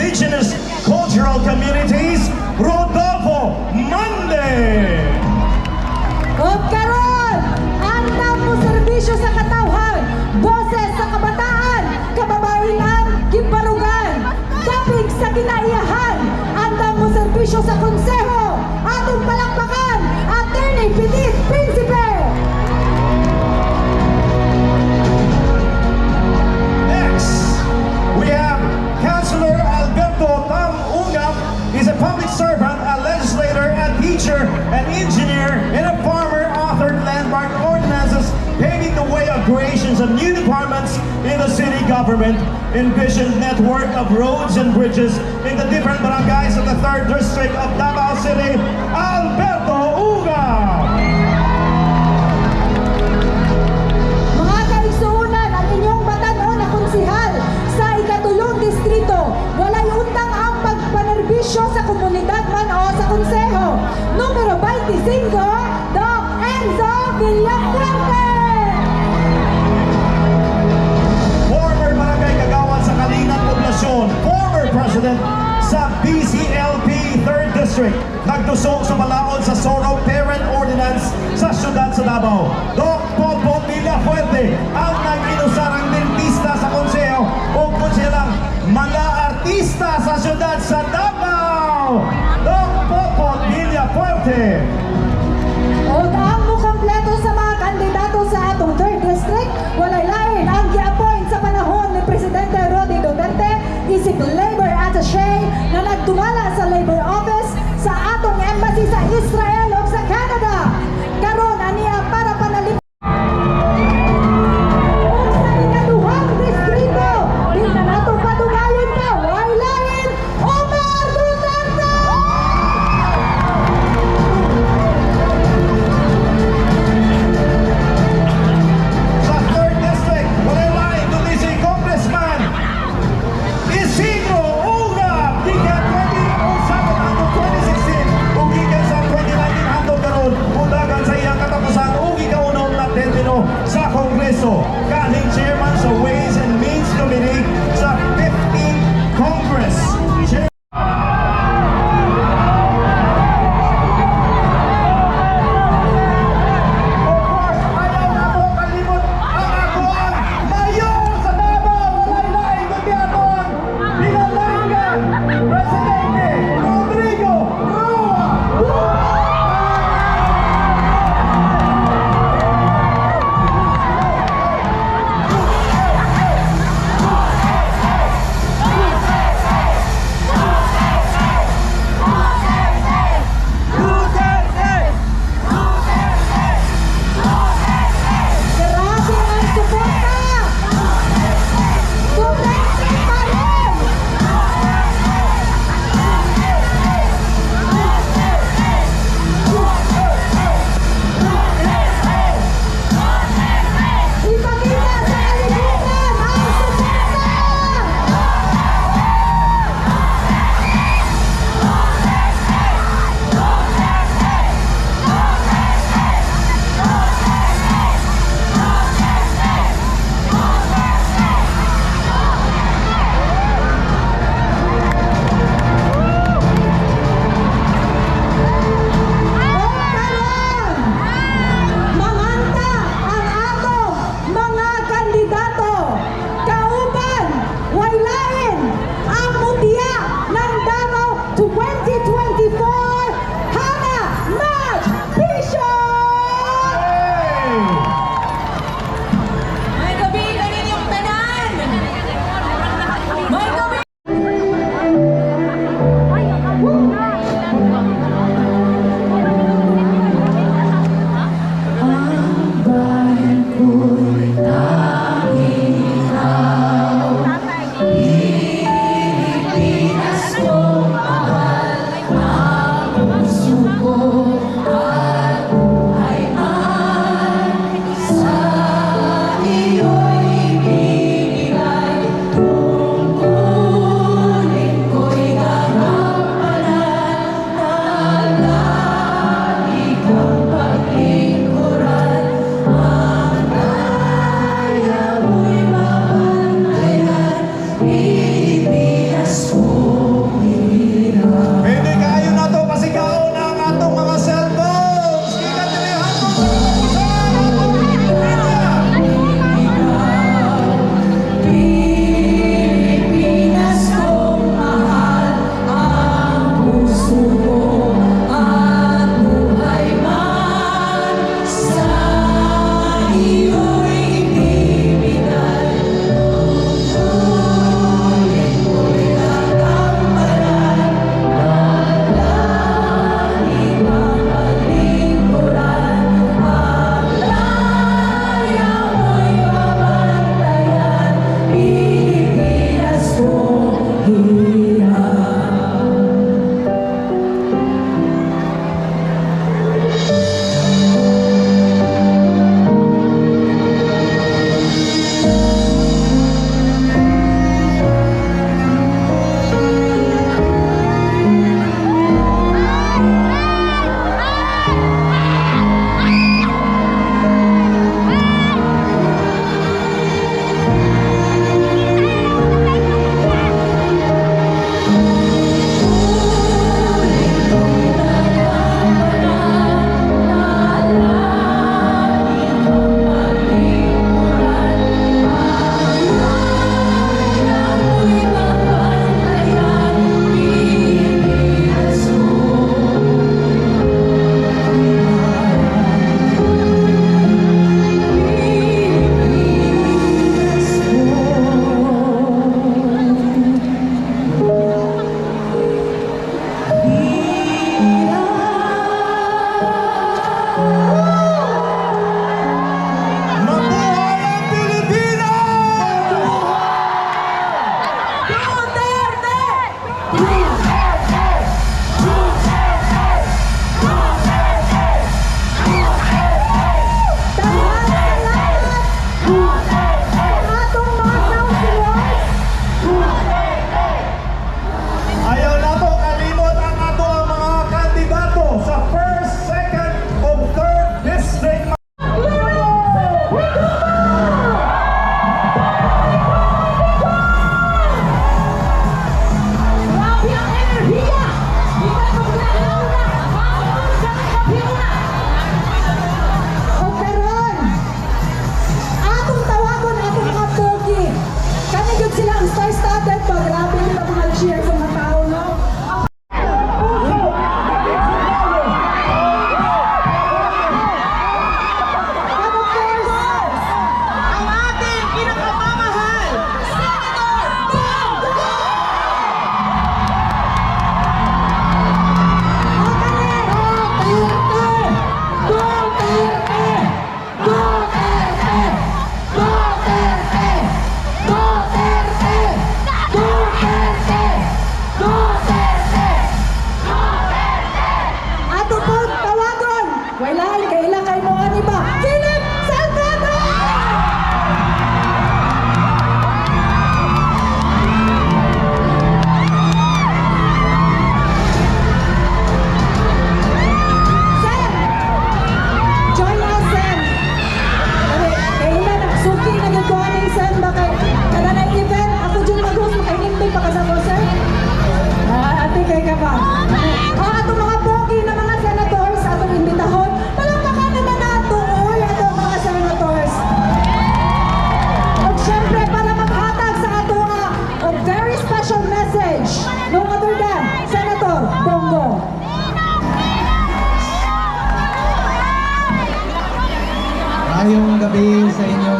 indigenous cultural communities, Rodolfo Mande. Huwag karon, ang mo serbisyo sa katawhan, boses sa kabataan, kababawian, giparugan, kapig sa kinaiyahan, ang mo serbisyo sa konseho, atong palakpakan, attorney Pitit public servant, a legislator, a teacher, an engineer, and a farmer authored landmark ordinances paving the way of creations of new departments in the city government, envisioned network of roads and bridges in the different barangays of the 3rd District of Davao City, Alberta.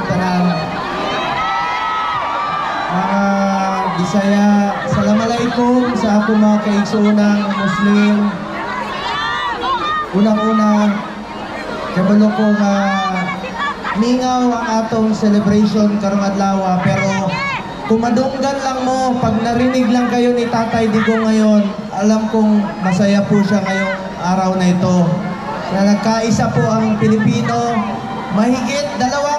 Tanan. Mga Bisaya, Assalamualaikum sa ako mga kaigsoonang Muslim. Unang-una, kabalo ko nga mingaw ang atong celebration karong adlaw pero kumadunggan lang mo pag narinig lang kayo ni Tatay Digo ngayon alam kong masaya po siya ngayong araw na ito na nagkaisa po ang Pilipino mahigit dalawang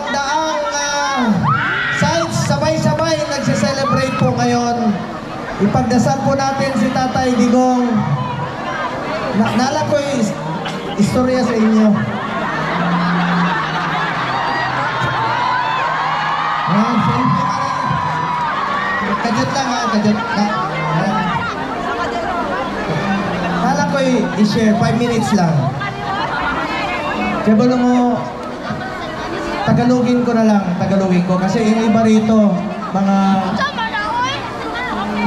ipagdasal po natin si Tatay Digong na nala ko yung is- istorya sa inyo. Kajut lang ha, kajut. Na, Kala ko i-share, 5 minutes lang. Kaya balo mo, Tagalogin ko na lang, Tagalogin ko. Kasi yung iba rito, mga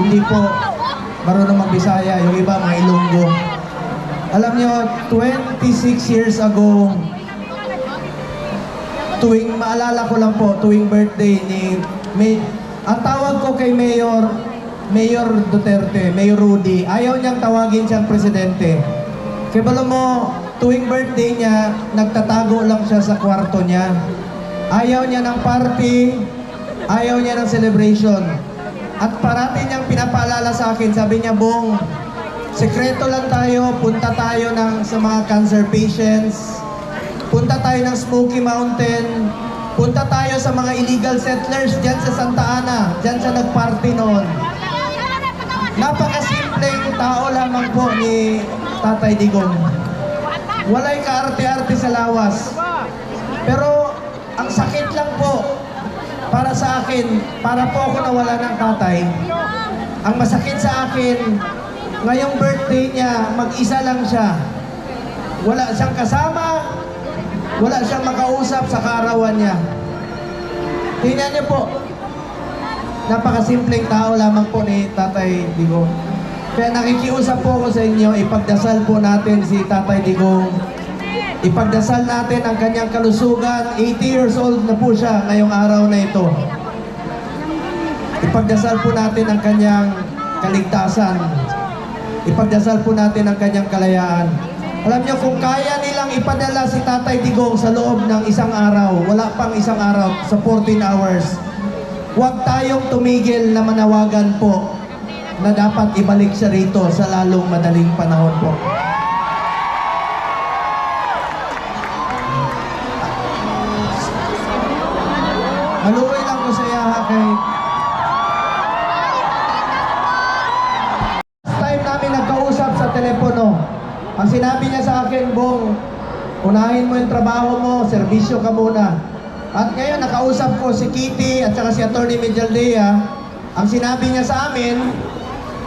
hindi po marunong magbisaya, yung iba mga Ilonggo. Alam nyo, 26 years ago, tuwing maalala ko lang po, tuwing birthday ni May, ang tawag ko kay Mayor Mayor Duterte, Mayor Rudy, ayaw niyang tawagin siyang presidente. Kaya balo mo, tuwing birthday niya, nagtatago lang siya sa kwarto niya. Ayaw niya ng party, ayaw niya ng celebration. At parati niyang pinapaalala sa akin, sabi niya, Bong, sekreto lang tayo, punta tayo ng, sa mga cancer patients, Punta tayo ng Smoky Mountain. Punta tayo sa mga illegal settlers dyan sa Santa Ana. Dyan sa nagparty noon. Napakasimpleng tao lamang po ni Tatay Digong. Walay kaarte-arte sa lawas. Pero ang sakit lang po sa akin, para po ako nawala ng tatay. Ang masakit sa akin, ngayong birthday niya, mag-isa lang siya. Wala siyang kasama, wala siyang makausap sa kaarawan niya. Tingnan niyo po, napakasimpleng tao lamang po ni Tatay Digong. Kaya nakikiusap po ako sa inyo, ipagdasal po natin si Tatay Digong. Ipagdasal natin ang kanyang kalusugan. 80 years old na po siya ngayong araw na ito. Ipagdasal po natin ang kanyang kaligtasan. Ipagdasal po natin ang kanyang kalayaan. Alam niyo, kung kaya nilang ipadala si Tatay Digong sa loob ng isang araw, wala pang isang araw, sa 14 hours, huwag tayong tumigil na manawagan po na dapat ibalik siya rito sa lalong madaling panahon po. Maluoy lang ko sa iyaha kay ang sinabi niya sa akin, Bong, unahin mo yung trabaho mo, serbisyo ka muna. At ngayon, nakausap ko si Kitty at saka si Atty. Mijaldea. Ang sinabi niya sa amin,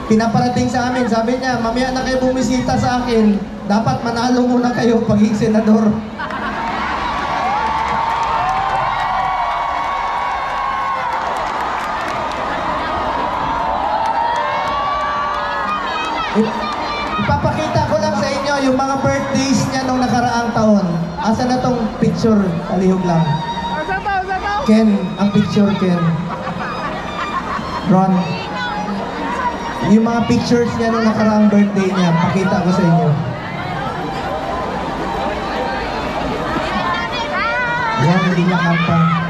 pinaparating sa amin, sabi niya, mamaya na kayo bumisita sa akin, dapat manalo muna kayo pagiging senador. Asa na tong picture? Alihog lang. Ken, ang picture, Ken. Ron. Yung mga pictures niya nung nakaraang birthday niya, pakita ko sa inyo. Yan, hindi niya kanta.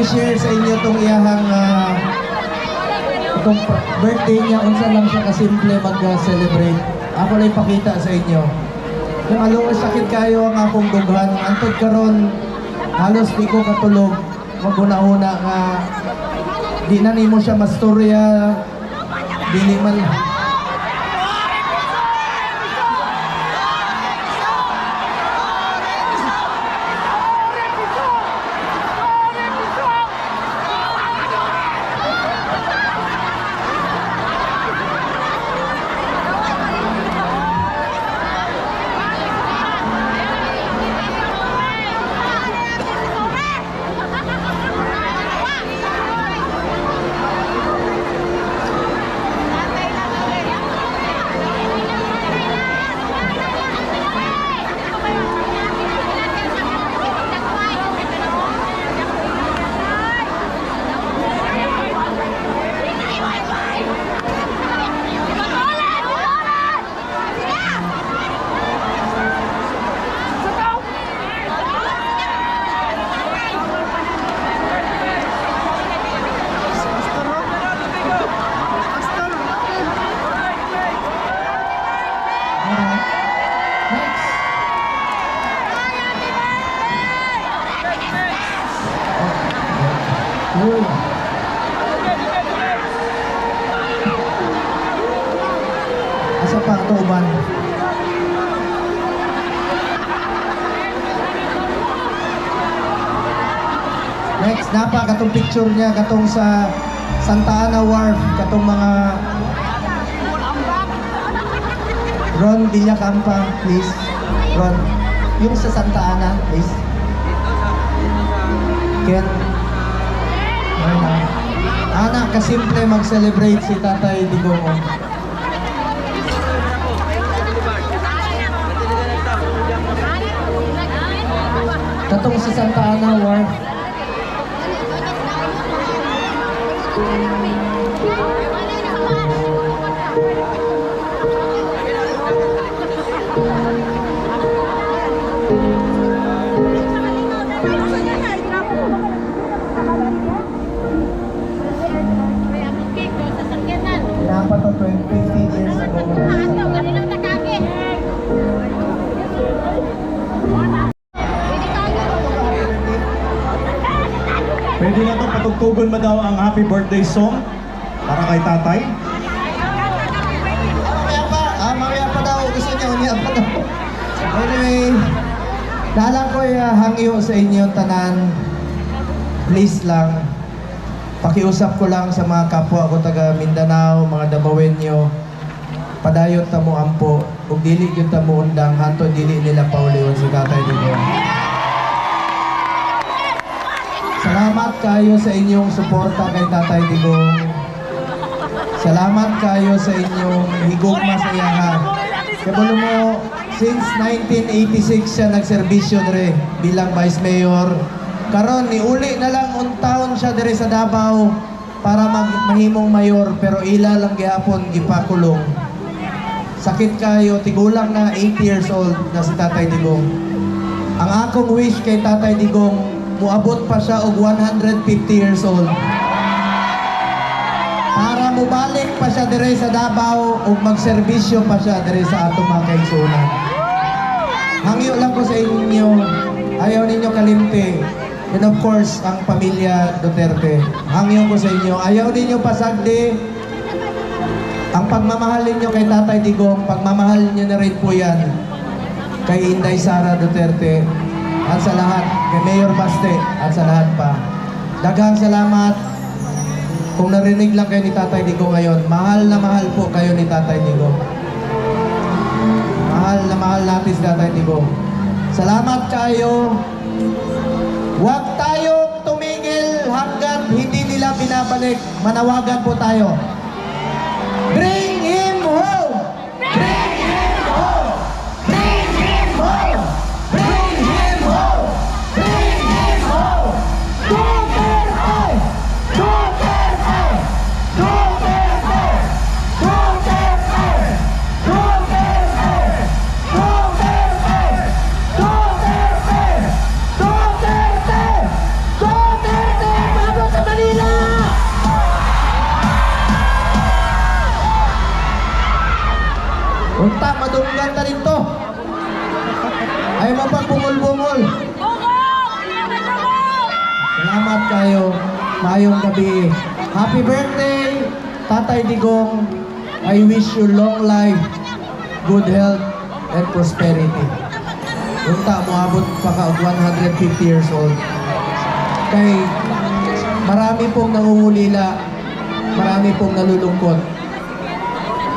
I-share sa inyo itong iyahang ah, itong birthday niya, unsa lang siya kasimple mag-celebrate. Ako lang ipakita sa inyo. Kung along sakit kayo ang akong dughan, antod karon halos di ko katulog. Maguna-una nga di na nimo siya mastorya, dili man picture niya katong sa Santa Ana Wharf, katong mga Ron Villacampa, please. Ron, yung sa Santa Ana, please. Ken. Ayun na. Ana, kasimple mag-celebrate si Tatay Digong. Katong sa Santa Ana Wharf. Gracias. Patugtugon mo daw ang happy birthday song para kay tatay. Mamaya pa, ah, mamaya pa daw. Gusto niya, umiyak pa daw. Anyway, nalang ko uh, hangyo sa inyo tanan. Please lang, pakiusap ko lang sa mga kapwa ko taga Mindanao, mga Dabawenyo, padayon ta mo ampo, ug dili gyud ta mo undang hanto dili nila pauliwan si Tatay Digong. Salamat kayo sa inyong suporta kay Tatay Digong. Salamat kayo sa inyong higong masayahan. Kabalo mo, since 1986 siya nagserbisyo dire bilang Vice Mayor. Karon ni uli na lang untaon siya dire sa Davao para mag mahimong mayor pero ila lang gihapon gipakulong. Sakit kayo, tigulang na 8 years old na si Tatay Digong. Ang akong wish kay Tatay Digong, muabot pa siya og 150 years old para mubalik pa siya dire sa Davao ug magserbisyo pa siya dire sa ato mga kaigsunan. Hangyo lang ko sa inyo, ayaw ninyo kalimti. And of course, ang pamilya Duterte. Hangyo ko sa inyo, ayaw ninyo pasagdi. Ang pagmamahal ninyo kay Tatay Digong, pagmamahal niyo na rin po yan kay Inday Sara Duterte at sa lahat, kay Mayor Baste at sa lahat pa. Daghang salamat kung narinig lang kayo ni Tatay Digo ngayon, mahal na mahal po kayo ni Tatay Digo. Mahal na mahal natin si Tatay Digo. Salamat kayo. Huwag tayong tumigil hanggat hindi nila binabalik. Manawagan po tayo. Unta mo abot pa ka og 150 years old. Kay marami pong nangungulila, marami pong nalulungkot.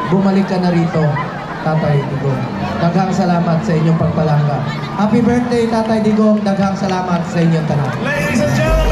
Bumalik ka na rito, Tatay Digong. Daghang salamat sa inyong pagpalangga. Happy birthday, Tatay Digong. Daghang salamat sa inyong tanan. Ladies and gentlemen,